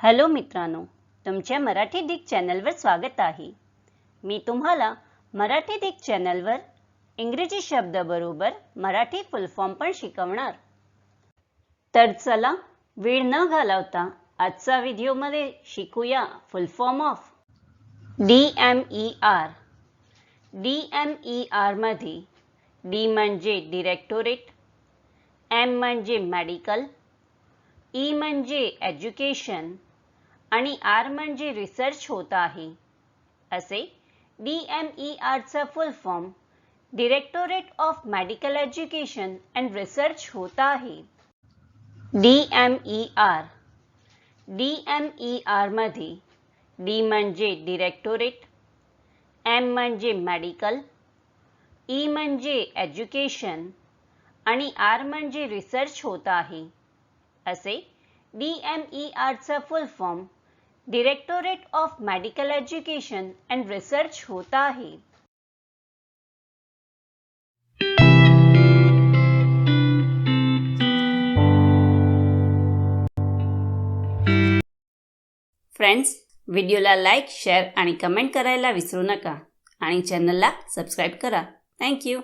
Hello मित्रांनो तुमच्या Marathi Dick चॅनलवर स्वागत आहे. मी तुम्हाला मराठी डिक चॅनलवर इंग्रजी शब्दाबरोबर मराठी फुल फॉर्म पण शिकवणार. तर चला वेळ न घालवता आजचा व्हिडिओमध्ये शिकूया full form of D M E R D M E आरमध्ये डी म्हणजे डिरेक्टोरेट एम म्हणजे मेडिकल ई e म्हणजे एज्युकेशन आणि आर म्हणजे रिसर्च होत आहे. असे D M E आरचा full form directorate of medical education and research होत आहे. D M E R D M E आरमध्ये डी म्हणजे डिरेक्टोरेट एम म्हणजे मेडिकल ई म्हणजे एज्युकेशन आणि आर म्हणजे रिसर्च होत आहे. असे D M E आरचा full form directorate of medical education and research होत आहे फ्रेंड्स व्हिडिओला लाईक शेअर आणि कमेंट करायला विसरू नका आणि चॅनलला सबस्क्राईब करा. थँक्यू